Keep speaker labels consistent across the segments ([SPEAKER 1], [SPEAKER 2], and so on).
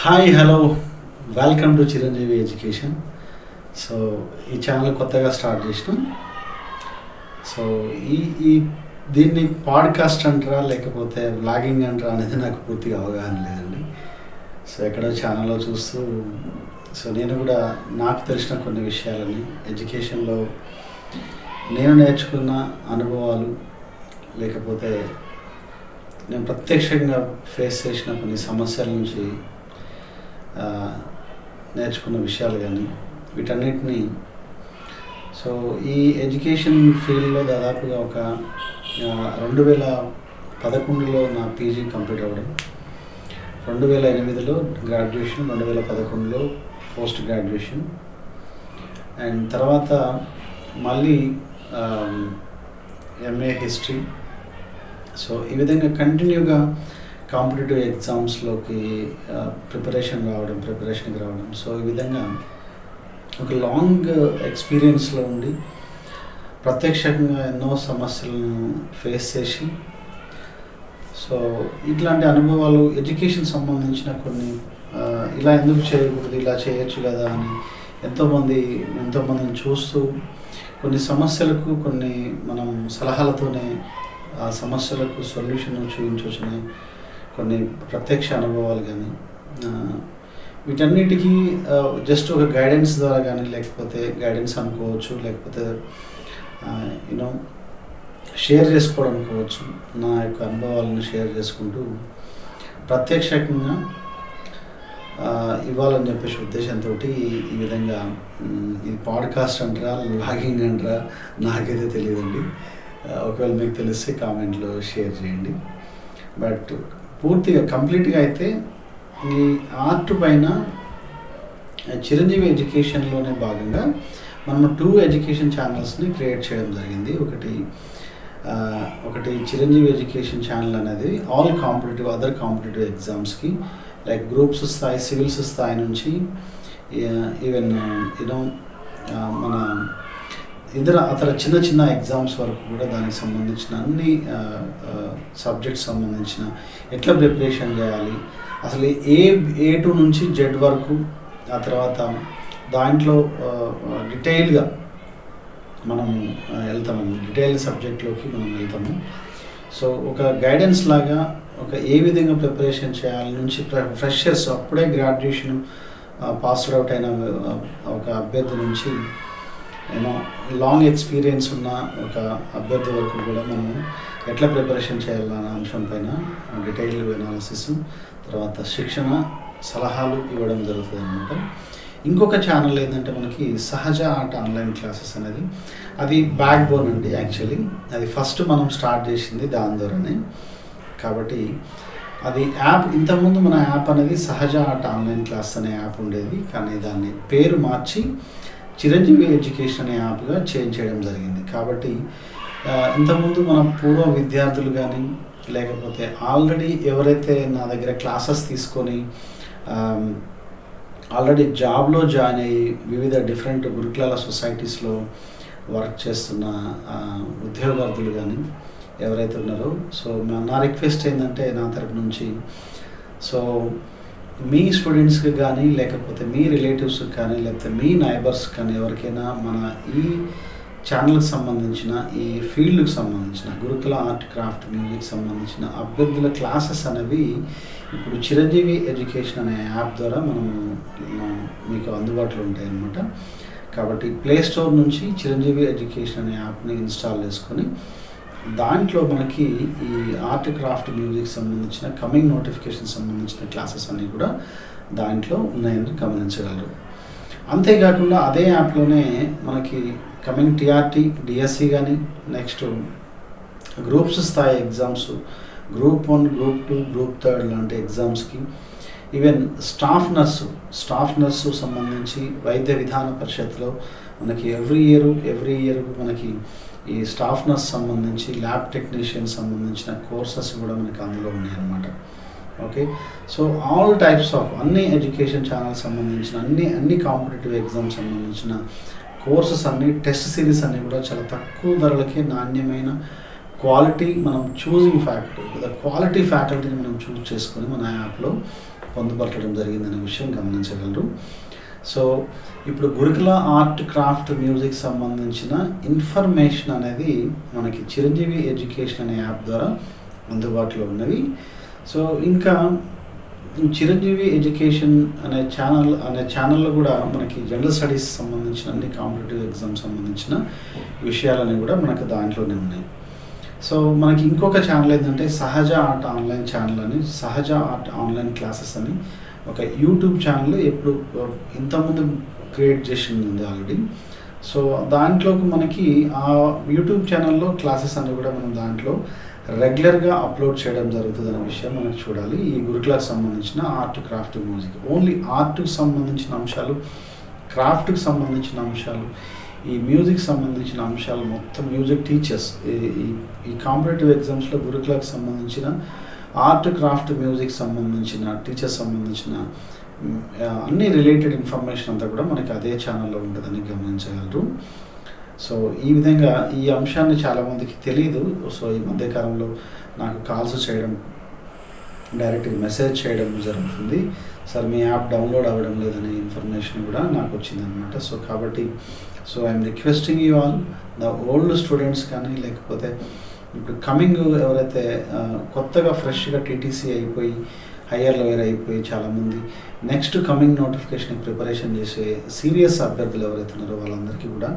[SPEAKER 1] Hi hello welcome to Chiranjeevi education so ఈ channel కొత్తగా start చేసినాం. సో ఈ ఈ దీన్ని పాడ్కాస్ట్ అంటారా లేకపోతే బ్లాగింగ్ అంటారా అనేది నాకు పూర్తిగా అవగాహన లేదండి. సో ఎక్కడో ఛానల్లో చూస్తూ సో నేను కూడా నాకు తెలిసిన కొన్ని విషయాలని ఎడ్యుకేషన్లో నేను నేర్చుకున్న అనుభవాలు లేకపోతే నేను ప్రత్యక్షంగా ఫేస్ చేసిన కొన్ని సమస్యల నుంచి నేర్చుకున్న విషయాలు కానీ వీటన్నిటిని. సో ఈ ఎడ్యుకేషన్ ఫీల్డ్లో దాదాపుగా ఒక రెండు వేల పదకొండులో నా పీజీ కంప్లీట్ అవ్వడం. రెండు వేల ఎనిమిదిలో గ్రాడ్యుయేషన్ రెండు వేల పదకొండులో పోస్ట్ గ్రాడ్యుయేషన్. అండ్ తర్వాత మళ్ళీ ఎంఏ హిస్టరీ. సో ఈ విధంగా కంటిన్యూగా కాంపిటేటివ్ ఎగ్జామ్స్లోకి ప్రిపరేషన్ రావడం ప్రిపరేషన్కి రావడం. సో ఈ విధంగా ఒక లాంగ్ ఎక్స్పీరియన్స్లో ఉండి ప్రత్యక్షంగా ఎన్నో సమస్యలను ఫేస్ చేసి సో ఇట్లాంటి అనుభవాలు ఎడ్యుకేషన్ సంబంధించిన కొన్ని ఇలా ఎందుకు చేయకూడదు ఇలా చేయొచ్చు కదా అని ఎంతోమంది ఎంతోమందిని చూస్తూ కొన్ని సమస్యలకు కొన్ని మనం సలహాలతోనే ఆ సమస్యలకు సొల్యూషన్ చూపించవచ్చని కొన్ని ప్రత్యక్ష అనుభవాలు కానీ వీటన్నిటికీ జస్ట్ ఒక గైడెన్స్ ద్వారా కానీ లేకపోతే గైడెన్స్ అనుకోవచ్చు లేకపోతే యూనో షేర్ చేసుకోవడం అనుకోవచ్చు నా యొక్క అనుభవాలను షేర్ చేసుకుంటూ ప్రత్యక్షంగా ఇవ్వాలని చెప్పేసి ఉద్దేశంతో ఈ విధంగా ఈ ఇది పాడ్కాస్ట్ అంటారా లాగింగ్ అంటారా నాకైతే తెలియదండి. ఒకవేళ మీకు తెలిస్తే కామెంట్లో షేర్ చేయండి. బట్ పూర్తిగా కంప్లీట్గా అయితే ఈ ఆర్ట్ పైన చిరంజీవి ఎడ్యుకేషన్లోనే భాగంగా మనం టూ ఎడ్యుకేషన్ ఛానల్స్ని క్రియేట్ చేయడం జరిగింది. ఒకటి ఒకటి చిరంజీవి ఎడ్యుకేషన్ ఛానల్ అనేది ఆల్ కాంపిటేటివ్ అదర్ కాంపిటేటివ్ ఎగ్జామ్స్కి లైక్ గ్రూప్స్ స్థాయి సివిల్స్ స్థాయి నుంచి ఈవెన్ యూనో మన ఇతర అతను చిన్న చిన్న ఎగ్జామ్స్ వరకు కూడా దానికి సంబంధించిన అన్ని సబ్జెక్ట్స్ సంబంధించిన ఎట్లా ప్రిపరేషన్ చేయాలి అసలు ఏ ఏ టూ నుంచి జెడ్ వరకు ఆ తర్వాత దాంట్లో డీటెయిల్గా మనం వెళ్తాము. డీటెయిల్ సబ్జెక్ట్లోకి మనం వెళ్తాము. సో ఒక గైడెన్స్ లాగా ఒక ఏ విధంగా ప్రిపరేషన్ చేయాలి నుంచి ఫ్రెషర్స్ అప్పుడే గ్రాడ్యుయేషన్ పాస్డ్ అవుట్ అయిన ఒక అభ్యర్థి నుంచి నేను లాంగ్ ఎక్స్పీరియన్స్ ఉన్న ఒక అభ్యర్థి వరకు కూడా మనం ఎట్లా ప్రిపరేషన్ చేయాలన్న అంశం పైన డీటెయిల్ అనాలిసిస్ తర్వాత శిక్షణ సలహాలు ఇవ్వడం జరుగుతుంది అనమాట ఇంకొక ఛానల్ ఏంటంటే మనకి సహజ ఆట ఆన్లైన్ క్లాసెస్ అనేది. అది బ్యాక్ బోన్ అండి యాక్చువల్లీ అది ఫస్ట్ మనం స్టార్ట్ చేసింది దాని ద్వారానే. కాబట్టి అది యాప్ ఇంతకుముందు మన యాప్ అనేది సహజ ఆట ఆన్లైన్ క్లాస్ అనే యాప్ ఉండేది. కానీ దాన్ని పేరు మార్చి చిరంజీవి ఎడ్యుకేషన్ అనే యాప్గా చేంజ్ చేయడం జరిగింది. కాబట్టి ఇంతకుముందు మన పూర్వ విద్యార్థులు కానీ లేకపోతే ఆల్రెడీ ఎవరైతే నా దగ్గర క్లాసెస్ తీసుకొని ఆల్రెడీ జాబ్లో జాయిన్ అయ్యి వివిధ డిఫరెంట్ గురుకులాల సొసైటీస్లో వర్క్ చేస్తున్న ఉద్యోగార్థులు కానీ ఎవరైతే ఉన్నారో సో నా రిక్వెస్ట్ ఏంటంటే నా తరపు నుంచి సో మీ స్టూడెంట్స్కి కానీ లేకపోతే మీ రిలేటివ్స్కి కానీ లేకపోతే మీ నైబర్స్ కానీ ఎవరికైనా మన ఈ ఛానల్కి సంబంధించిన ఈ ఫీల్డ్కి సంబంధించిన గురుకుల ఆర్ట్ క్రాఫ్ట్ మ్యూజిక్ సంబంధించిన అభ్యర్థుల క్లాసెస్ అనేవి ఇప్పుడు చిరంజీవి ఎడ్యుకేషన్ అనే యాప్ ద్వారా మనం మనం మీకు అందుబాటులో ఉంటాయి అన్నమాట. కాబట్టి ప్లే స్టోర్ నుంచి చిరంజీవి ఎడ్యుకేషన్ అనే యాప్ని ఇన్స్టాల్ చేసుకొని దాంట్లో మనకి ఈ ఆర్ట్ క్రాఫ్ట్ మ్యూజిక్ సంబంధించిన కమింగ్ నోటిఫికేషన్ సంబంధించిన క్లాసెస్ అన్నీ కూడా దాంట్లో ఉన్నాయని గమనించగలరు. అంతేకాకుండా అదే యాప్లోనే మనకి కమింగ్ టీఆర్టీ డిఎస్సి కానీ నెక్స్ట్ గ్రూప్స్ స్థాయి exams group one group two group third లాంటి ఎగ్జామ్స్కి even staff nurse staff nurse సంబంధించి వైద్య విధాన పరిషత్లో మనకి ఎవ్రీ ఇయర్ ఎవ్రీ ఇయర్ మనకి ఈ స్టాఫ్ నర్స్ సంబంధించి ల్యాబ్ టెక్నీషియన్ సంబంధించిన కోర్సెస్ కూడా మనకి అందులో ఉన్నాయన్నమాట. Okay? So all types of అన్ని ఎడ్యుకేషన్ ఛానల్ సంబంధించిన అన్ని అన్ని కాంపిటేటివ్ ఎగ్జామ్ సంబంధించిన కోర్సెస్ అన్ని టెస్ట్ సిరీస్ అన్ని కూడా చాలా తక్కువ ధరలకే నాణ్యమైన క్వాలిటీ మనం చూసింగ్ ఫ్యాకల్టీ లేదా క్వాలిటీ ఫ్యాకల్టీని మనం చూస్ చేసుకొని మన యాప్లో పొందుపరచడం జరిగిందనే విషయం గమనించగలరు. సో ఇప్పుడు గురుకుల ఆర్ట్ క్రాఫ్ట్ మ్యూజిక్ సంబంధించిన ఇన్ఫర్మేషన్ అనేది మనకి చిరంజీవి ఎడ్యుకేషన్ అనే యాప్ ద్వారా అందుబాటులో ఉన్నవి సో ఇంకా చిరంజీవి ఎడ్యుకేషన్ అనే ఛానల్ అనే ఛానల్లో కూడా మనకి జనరల్ స్టడీస్ సంబంధించిన అన్ని కాంపిటేటివ్ ఎగ్జామ్ సంబంధించిన విషయాలన్నీ కూడా మనకు దాంట్లోనే ఉన్నాయి. సో మనకి ఇంకొక ఛానల్ ఏంటంటే సహజ ఆర్ట్ ఆన్లైన్ ఛానల్ అని సహజ ఆర్ట్ ఆన్లైన్ క్లాసెస్ అని ఒక యూట్యూబ్ ఛానల్ ఎప్పుడు ఇంతకుముందు క్రియేట్ చేసి ఉంది ఆల్రెడీ సో దాంట్లోకి మనకి ఆ యూట్యూబ్ ఛానల్లో క్లాసెస్ అన్ని కూడా మనం దాంట్లో రెగ్యులర్గా అప్లోడ్ చేయడం జరుగుతుంది అనే విషయం మనకు చూడాలి. ఈ గురుకులకు సంబంధించిన ఆర్ట్ క్రాఫ్ట్ మ్యూజిక్ ఓన్లీ ఆర్ట్కి సంబంధించిన అంశాలు క్రాఫ్ట్కి సంబంధించిన అంశాలు ఈ మ్యూజిక్ సంబంధించిన అంశాలు మొత్తం మ్యూజిక్ టీచర్స్ ఈ ఈ కాంపిటేటివ్ ఎగ్జామ్స్లో గురుకులకు సంబంధించిన ఆర్ట్ క్రాఫ్ట్ మ్యూజిక్ సంబంధించిన టీచర్స్ సంబంధించిన అన్ని రిలేటెడ్ ఇన్ఫర్మేషన్ అంతా కూడా మనకి అదే ఛానల్లో ఉంటుందని గమనించగలరు. సో ఈ విధంగా ఈ అంశాన్ని చాలామందికి తెలియదు సో ఈ మధ్యకాలంలో నాకు కాల్స్ చేయడం డైరెక్ట్గా మెసేజ్ చేయడం జరుగుతుంది. సార్ మీ యాప్ డౌన్లోడ్ అవ్వడం లేదనే ఇన్ఫర్మేషన్ కూడా నాకు వచ్చిందనమాట సో కాబట్టి so I'm requesting you all the old students కానీ లేకపోతే ఇప్పుడు కమింగ్ ఎవరైతే కొత్తగా ఫ్రెష్గా టీటీసీ అయిపోయి హయ్యర్ లోయర్ అయిపోయి చాలామంది నెక్స్ట్ కమింగ్ నోటిఫికేషన్ ప్రిపరేషన్ చేసే సీరియస్ అభ్యర్థులు ఎవరైతే ఉన్నారో వాళ్ళందరికీ కూడా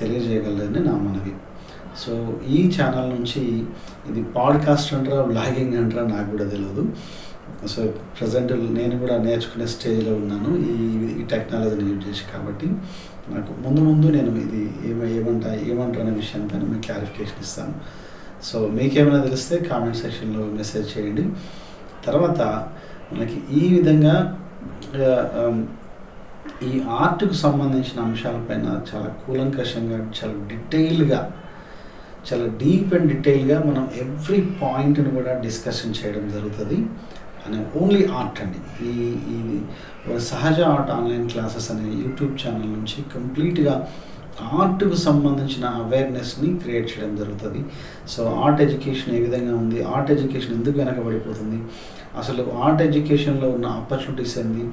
[SPEAKER 1] తెలియజేయగలరని నా మనవి. సో ఈ ఛానల్ నుంచి ఇది పాడ్కాస్ట్ అంటారా బ్లాగింగ్ అంటారా నాకు కూడా తెలియదు సో ప్రజెంట్ నేను కూడా నేర్చుకునే స్టేజ్లో ఉన్నాను. ఈ ఈ టెక్నాలజీని యూజ్ చేసి కాబట్టి నాకు ముందు ముందు నేను ఇది ఏమ ఏమంటా ఏమంటారు అనే విషయాన్ని మీకు క్లారిఫికేషన్ ఇస్తాను. సో మీకేమైనా తెలిస్తే కామెంట్ సెక్షన్లో మెసేజ్ చేయండి. తర్వాత మనకి ఈ విధంగా ఈ ఆర్ట్కు సంబంధించిన అంశాలపైన చాలా కూలంకషంగా చాలా డీటెయిల్గా చాలా డీప్ అండ్ డీటెయిల్గా మనం ఎవ్రీ పాయింట్ని కూడా డిస్కషన్ చేయడం జరుగుతుంది. అనే ఓన్లీ ఆర్ట్ అండి. ఈ ఈ సహజ ఆర్ట్ ఆన్లైన్ క్లాసెస్ అనే యూట్యూబ్ ఛానల్ నుంచి కంప్లీట్గా ఆర్ట్కు సంబంధించిన అవేర్నెస్ని క్రియేట్ చేయడం జరుగుతుంది సో ఆర్ట్ ఎడ్యుకేషన్ ఏ విధంగా ఉంది ఆర్ట్ ఎడ్యుకేషన్ ఎందుకు వెనకబడిపోతుంది అసలు ఆర్ట్ ఎడ్యుకేషన్లో ఉన్న ఆపర్చునిటీస్ ఏంది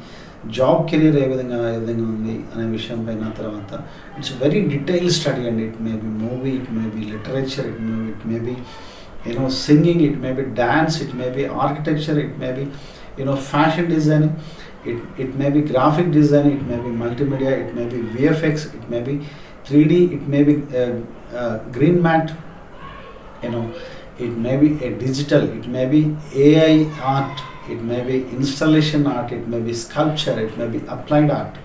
[SPEAKER 1] జాబ్ కెరీర్ ఏ విధంగా ఏ విధంగా ఉంది అనే విషయం పైన తర్వాత ఇట్స్ వెరీ డీటెయిల్ స్టడీ అండి it may be movie it may be literature it may it may be you know singing it may be dance it may be architecture it may be you know fashion designing it it may be graphic design it may be multimedia it may be VFX it may be three D it may be green matte you know it may be a digital it may be ai art it may be installation art it may be sculpture it may be applied art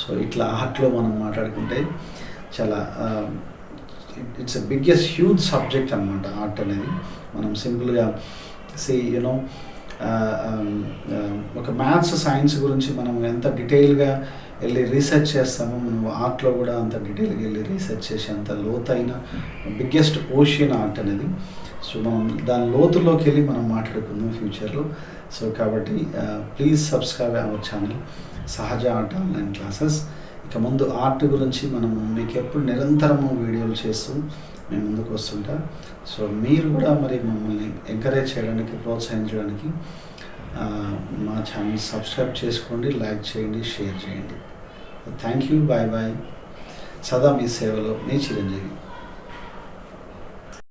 [SPEAKER 1] so ఇట్లా ఆర్ట్లో మనం మాట్లాడుకుంటే చాలా it's a biggest huge subject అనమాట art అనేది మనం సింపుల్గా see you know ఒక మ్యాథ్స్ సైన్స్ గురించి మనం ఎంత డీటెయిల్గా వెళ్ళి రీసెర్చ్ చేస్తామో మనం ఆర్ట్లో కూడా అంత డీటెయిల్గా వెళ్ళి రీసెర్చ్ చేసి అంత లోతైన బిగ్గెస్ట్ ఓషియన్ ఆర్ట్ అనేది. సో మనం దాని లోతులోకి వెళ్ళి మనం మాట్లాడుకుందాం ఫ్యూచర్లో సో కాబట్టి please subscribe our channel Sahaja art online classes ఇక ముందు ఆర్ట్ గురించి మనం మీకు ఎప్పుడు నిరంతరము వీడియోలు చేస్తూ మేము ముందుకు వస్తుంటా. సో మీరు కూడా మరి మమ్మల్ని ఎంకరేజ్ చేయడానికి ప్రోత్సహించడానికి మా ఛానల్ సబ్స్క్రైబ్ చేసుకోండి లైక్ చేయండి షేర్ చేయండి. థ్యాంక్ యూ బాయ్ బాయ్ సదా మీ సేవలో మీ చిరంజీవి.